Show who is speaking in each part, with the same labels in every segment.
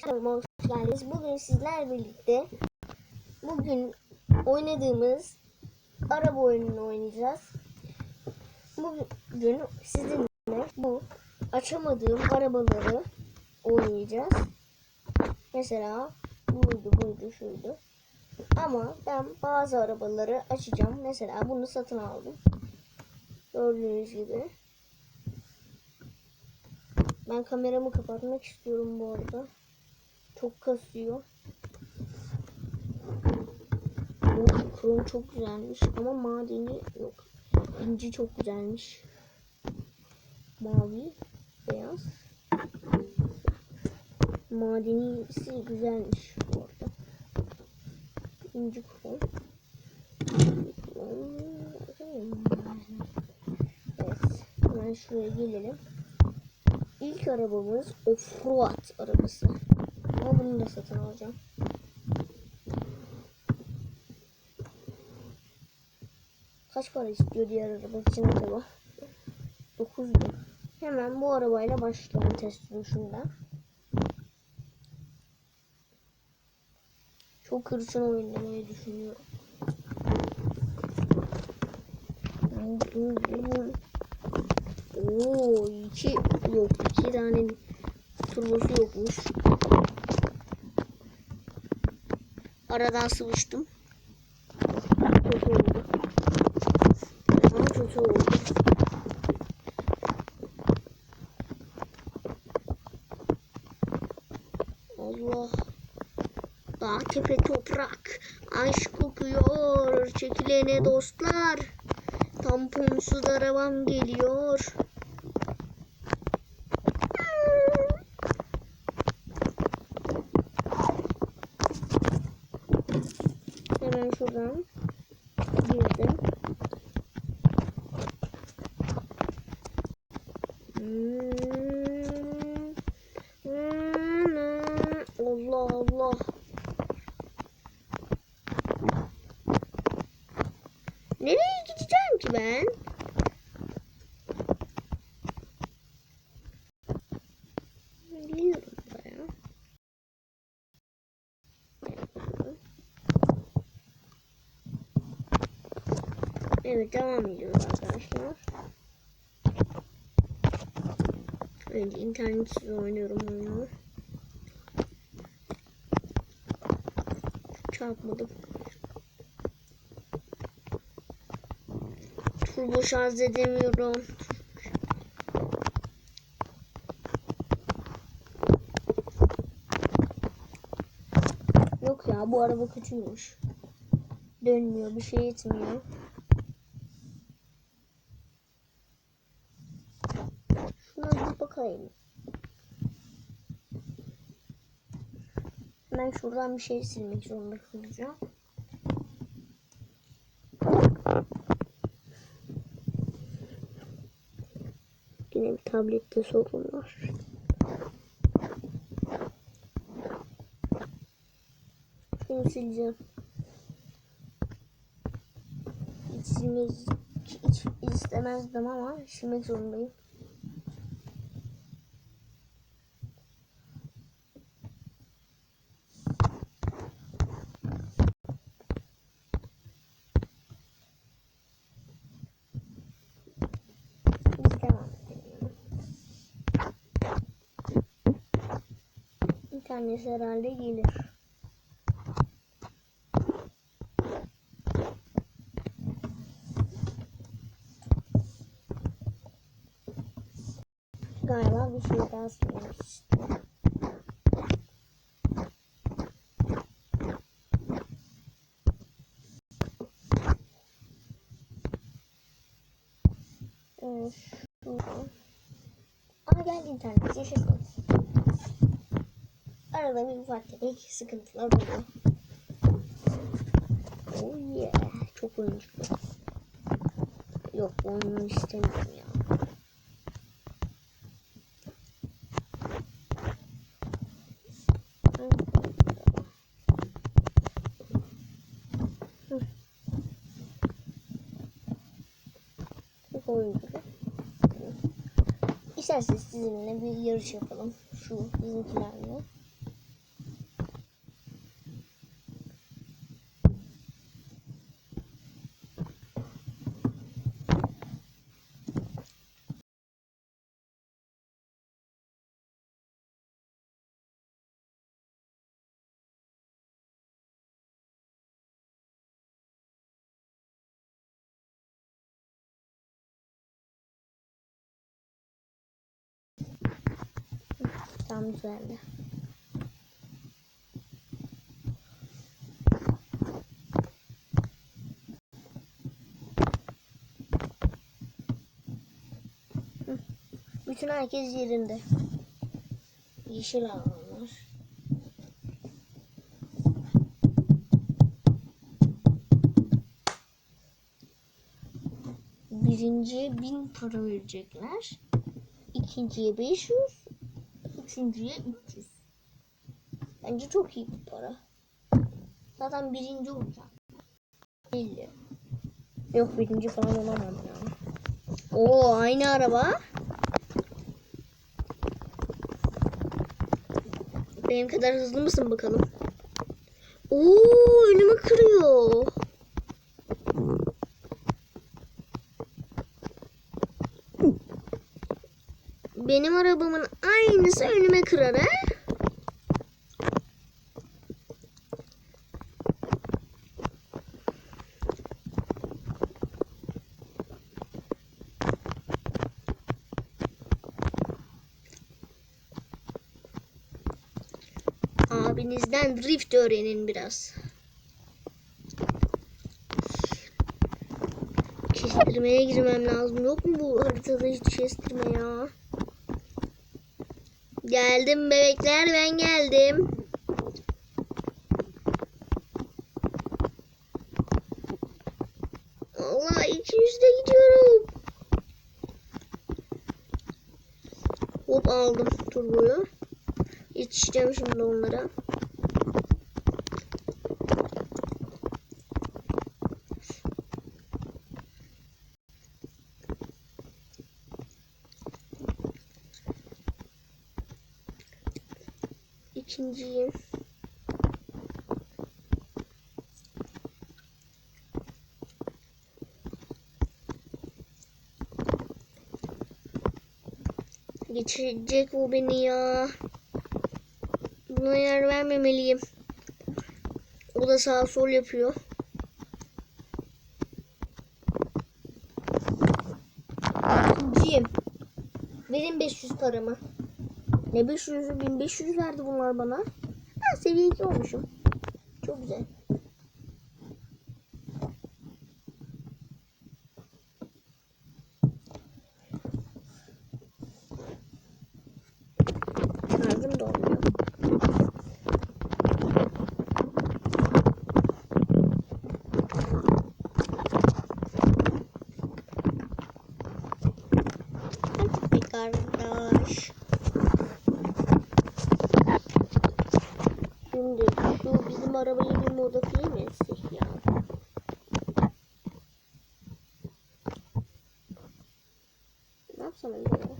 Speaker 1: Kanalıma hoş geldiniz. Bugün sizler birlikte bugün oynadığımız araba oyununu oynayacağız. Bugün sizinle bu açamadığım arabaları oynayacağız. Mesela buydu buydu şuydu. Ama ben bazı arabaları açacağım. Mesela bunu satın aldım. Gördüğünüz gibi. Ben kameramı kapatmak istiyorum bu arada. Çok kasıyor. Krom çok güzelmiş ama madeni yok. İnci çok güzelmiş. Mavi, beyaz. Madenisi güzelmiş bu arada. İnci krom. Evet. Hemen şuraya gelelim. İlk arabamız offroad arabası. Ama bunu da satın alacağım. Kaç para istiyor diğer araba için acaba? 9 bin. Hemen bu arabayla başlayalım test sürüşünden. Çok hırçın oynamayı düşünüyorum. Oo, iki yok iki tane turbosu yokmuş. Aradan sıvıştım. Kötü oldu. Ama kötü oldu. Allah. Dağ tepe toprak. Aşk kokuyor. Çekilene dostlar. Tamponsuz arabam geliyor. Hemen şuradan girdim. Allah Allah. Nereye gideceğim ki ben? Evet devam ediyoruz arkadaşlar. Önce internetsiz oynuyorum oyunu. Çarpmadım. Turbo şarj edemiyorum. Yok ya bu araba kötüymüş. Dönmüyor bir şey etmiyor. Bakayım. Ben şuradan bir şey silmek zorunda kalacağım. Yine bir tablette sorun var. Şunu sileceğim. Silmek hiç istemezdim ama silmek zorundayım. Biz devam edelim. Bir tanesi herhalde gelir. Galiba bir şey daha söylemek istiyor. Evet. Aa geldi internet, yaşasın. Arada bir ufak tefek sıkıntılar oluyor. Oh yeah, çok oyuncuklu. Yok, onu istemiyorum ya. Çok oyuncuklu. İsterseniz sizinle bir yarış yapalım. Şu bizimkilerle. Tam düzeldi. Bütün herkes yerinde. Yeşil alanlar. Birinciye 1000 para verecekler. İkinciye 500. Üçüncüye 300. Bence çok iyi bir para. Zaten birinci olacağım. 50. Yok birinci falan olamam ya. Oo aynı araba. Benim kadar hızlı mısın bakalım? Oo önümü kırıyor. Benim arabamın önüme kırar? Abinizden drift öğrenin biraz. Kestirmeye girmem lazım. Yok mu bu haritada hiç kestirme ya? Geldim bebekler ben geldim. Allah 200'de gidiyorum. Hop aldım turboyu. Yetişeceğim şimdi onlara. İkinciyim. Geçecek bu beni ya. Buna yer vermemeliyim. O da sağ sol yapıyor. İkinciyim. Verin 500 paramı. Ne 500'ü 1500 verdi bunlar bana. Ha seviye 2 olmuşum. Çok güzel. Şarjım dolmuyor. Be kardeş. Şimdi şu bizim arabayı bir modifiye mi etsek ya? Ne yapsam acaba?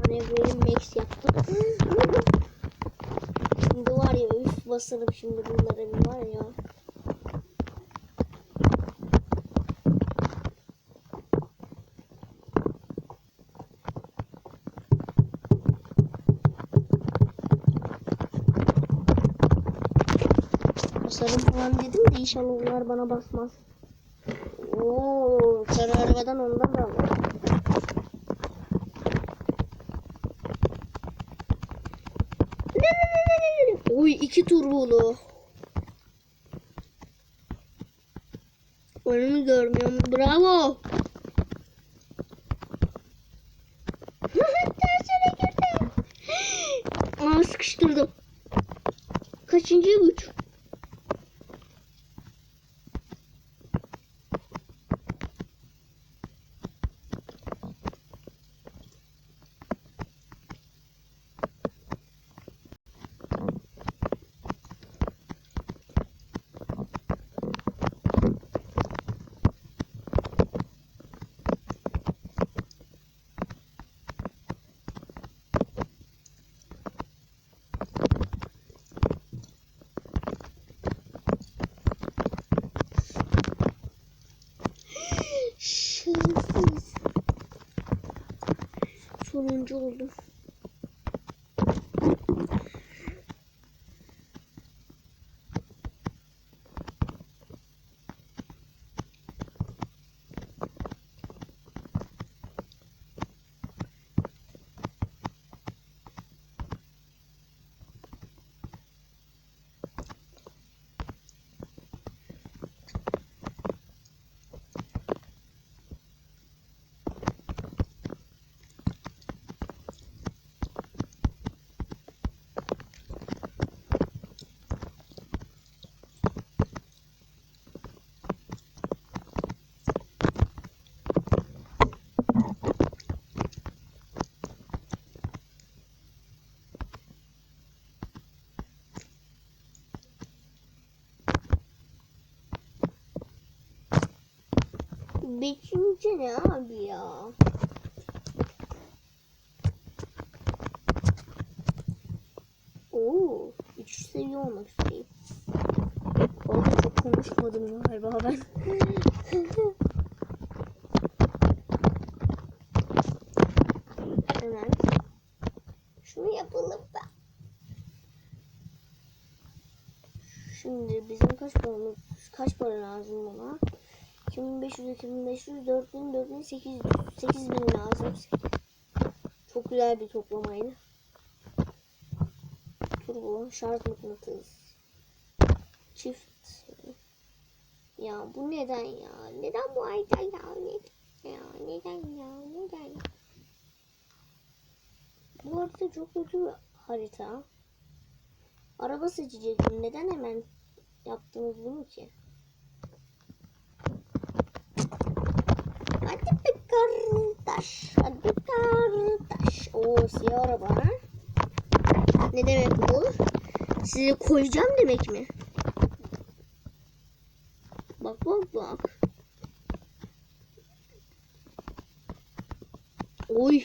Speaker 1: Manevreyi max Şimdi var ya üf basarım şimdi bunlara bir var ya. Basarım falan dedim de inşallah onlar bana basmaz. Oo, sarı arabadan ondan da alırım. Ne, ne, ne, ne, ne, ne? Oy iki turbolu. Önümü görmüyorum. Bravo. Tersine girdim. Aa sıkıştırdım. Kaçıncı güç? Sonuncu oldum. Beşinci ne abi ya? Oo, üç seviye olmak üzereyim. Orada çok konuşmadım galiba ben. Hemen şunu yapalım da. Şimdi bizim kaç paramız, kaç para lazım buna? 2500, 2500, 4000, 4800, 8000 lazım. Çok güzel bir toplamaydı. Turbo, şarj mıknatıs, çift. Ya bu neden ya? Neden bu ayda ya? Neden ya? Neden ya? Neden? Bu harita çok kötü harita. Araba seçecektim. Neden hemen yaptınız bunu ki? Hadi be kardeş. Hadi kardeş. Oo siyah araba. Ne demek bu? Sizi koyacağım demek mi? Bak bak bak. Oy.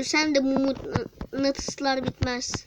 Speaker 1: Ölsem de bu mıknatıslar bitmez.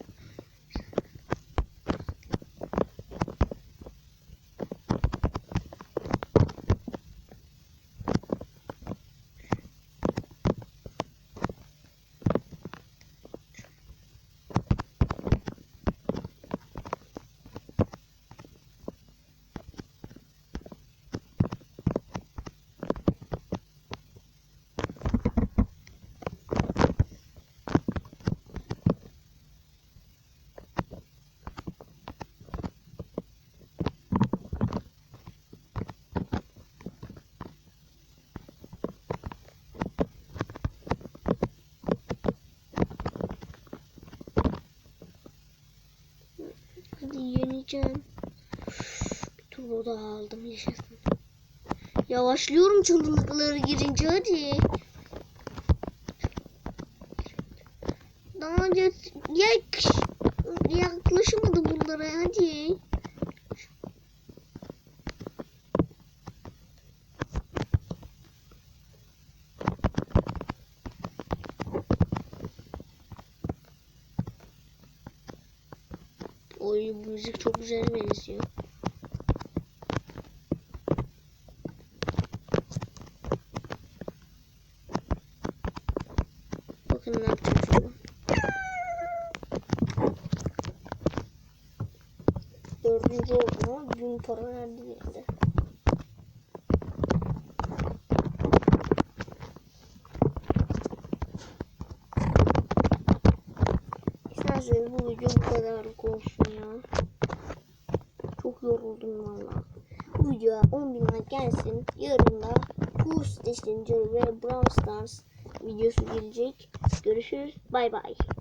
Speaker 1: Hadi yeneceğim. Turbo daha aldım yaşasın. Yavaşlıyorum çılgınlıkları girince hadi. Daha önce yak, yaklaşamadı bunlara hadi. Oy bu müzik çok güzel benziyor. Bakın ne yapacağım şimdi. Dördüncü oldum ama bin para verdi yine. İsterseniz bu video bu kadarlık olsun ya. Çok yoruldum valla. Bu videoya 10 bin like gelsin. Yarın da Goose Messenger ve Brawl Stars videosu gelecek. Görüşürüz. Bay bay.